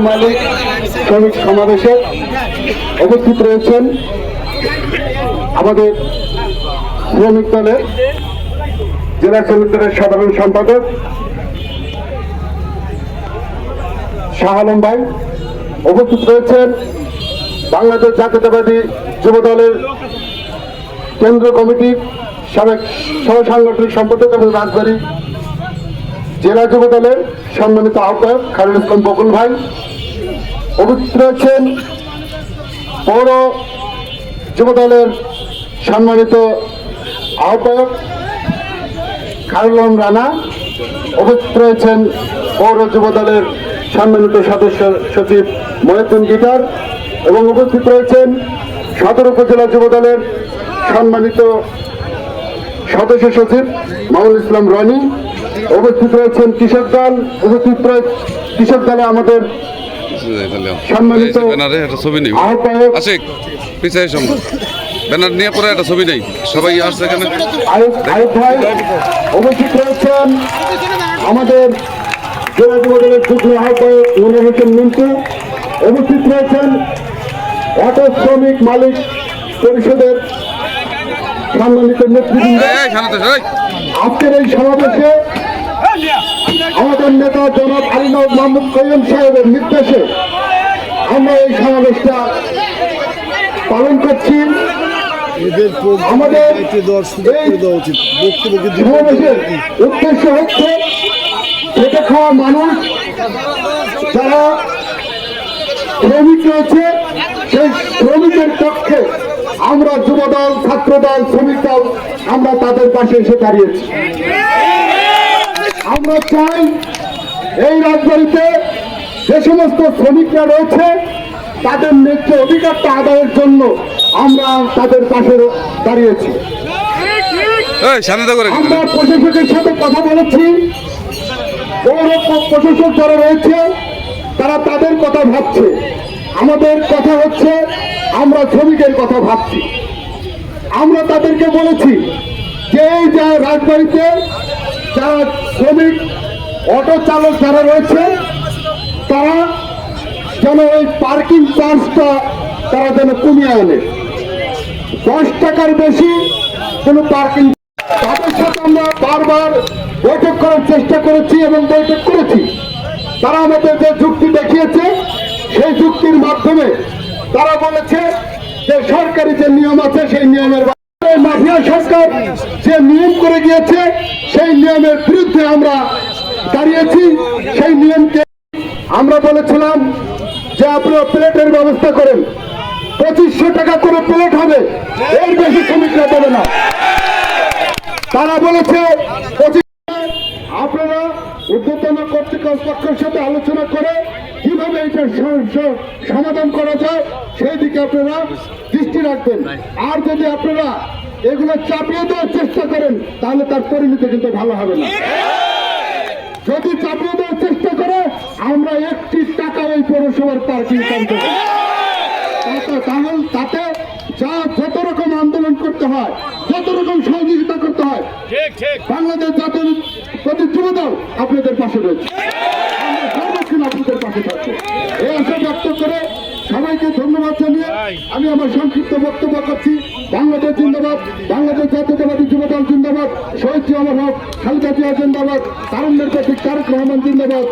মালিক শ্রমিক সমাবেশে উপস্থিত রয়েছেন আমাদের শ্রমিক দলের জেলা শ্রমিক দলের সাধারণ সম্পাদক শাহ আলম ভাই। উপস্থিত রয়েছেন বাংলাদেশ জাতীয়তাবাদী যুব দলের কেন্দ্র কমিটির সাবেক সহ সাংগঠনিক সম্পাদক এবং রাজবাড়ী জেলা যুব দলের সম্মানিত আহ্বায়ক খায়রুল ইসলাম বকুল ভাই, উপস্থিত রয়েছেন পৌর যুবদলের সম্মানিত আহ্বায়ক খায়রুল আলম রানা, উপস্থিত রয়েছেন পৌর যুবদলের সম্মানিত সদস্য সচিব মহিউদ্দিন গিটার এবং উপস্থিত রয়েছেন সদর উপজেলা যুবদলের সম্মানিত সদস্য সচিব মামুল ইসলাম রনি। উপস্থিত রয়েছেন কৃষক দল উপস্থিত কৃষক দলে আমাদের সম্মানিত আহ্বায়ক আশিক পিছাই ব্যানার নিয়ে পরে একটা ছবি নেই। সবাই আসছে এখানে। আয়ুব আয়ুব ভাই উপস্থিত রয়েছেন আমাদের জেলা যুব যুগ্ম আহ্বায়ক মনির হোসেন মিন্টু। উপস্থিত রয়েছেন অটো শ্রমিক মালিক পরিষদের সম্মানিত নেতৃবৃন্দ। শান্ত আজকের এই সমাবেশে আমাদের নেতা জনাব আলিনাউদ মাহমুদ কয়ম সাহেবের নির্দেশে আমরা এই সমাবেশটা পালন করছি। আমাদের উদ্দেশ্য হচ্ছে খেটে খাওয়া মানুষ যারা শ্রমিক রয়েছে, সেই শ্রমিকের পক্ষে আমরা যুবদল, ছাত্রদল, শ্রমিক দল আমরা তাদের পাশে এসে দাঁড়িয়েছি। আমরা চাই এই রাজবাড়িতে যে সমস্ত শ্রমিকরা রয়েছে তাদের ন্যায্য অধিকারটা আদায়ের জন্য আমরা তাদের পাশে দাঁড়িয়েছি। আমরা প্রশাসকের সাথে কথা বলেছি। প্রশাসক যারা রয়েছে তারা তাদের কথা ভাবছে। আমাদের কথা হচ্ছে আমরা শ্রমিকের কথা ভাবছি। আমরা তাদেরকে বলেছি যে এই যা রাজবাড়িতে যারা শ্রমিক, অটো চালক যারা রয়েছে, তারা যেন ওই পার্কিং চার্জটা তারা যেন কমিয়ে আনে। দশ টাকার বেশি কোনো পার্কিং তাদের সাথে আমরা বারবার বৈঠক করার চেষ্টা করেছি এবং বৈঠক করেছি। তারা আমাদের যে যুক্তি দেখিয়েছে, সেই যুক্তির মাধ্যমে তারা বলেছে যে সরকারি যে নিয়ম আছে, সেই নিয়মের এই মাফিয়া সরকার যে নিয়ম করে গিয়েছে, সেই নিয়মের বিরুদ্ধে আমরা দাঁড়িয়েছি। সেই নিয়মকে আমরা বলেছিলাম যে আপনারা প্লেটের ব্যবস্থা করেন। পঁচিশশো টাকা করে প্লেট হবে, এর বেশি শ্রমিকরা দেবে না। তারা বলেছে আপনারা উদ্যোতন কর্তৃপক্ষের সাথে আলোচনা করে এটা সমাধান করা যায় সেই দিকে আপনারা দৃষ্টি রাখবেন। আর যদি আপনারা এগুলো চাপিয়ে দেওয়ার চেষ্টা করেন তাহলে তার পরিণতি কিন্তু ভালো হবে না। যদি চাপিয়ে দেওয়ার চেষ্টা করে আমরা একটি টাকা ওই পৌরসভার পার্কিং করতে তাহলে তাতে যা যত রকম আন্দোলন করতে হয় যত রকম সহযোগিতা করতে হয় বাংলাদেশ জাতীয় প্রতি যুবদল আপনাদের পাশে রয়েছে। সর্বক্ষণ আপনাদের পাশে থাকব এই আশা ব্যক্ত করে সবাইকে ধন্যবাদ জানিয়ে আমি আমার সংক্ষিপ্ত বক্তব্য করছি বাংলাদেশ জিন্দাবাদ, বাংলাদেশ জাতীয়তাবাদী যুবদল জিন্দাবাদ, শহীদ জিয়ামর হক খালেদা জিয়া জিন্দাবাদ, তারুণ্যের প্রতীক তারেক রহমান জিন্দাবাদ।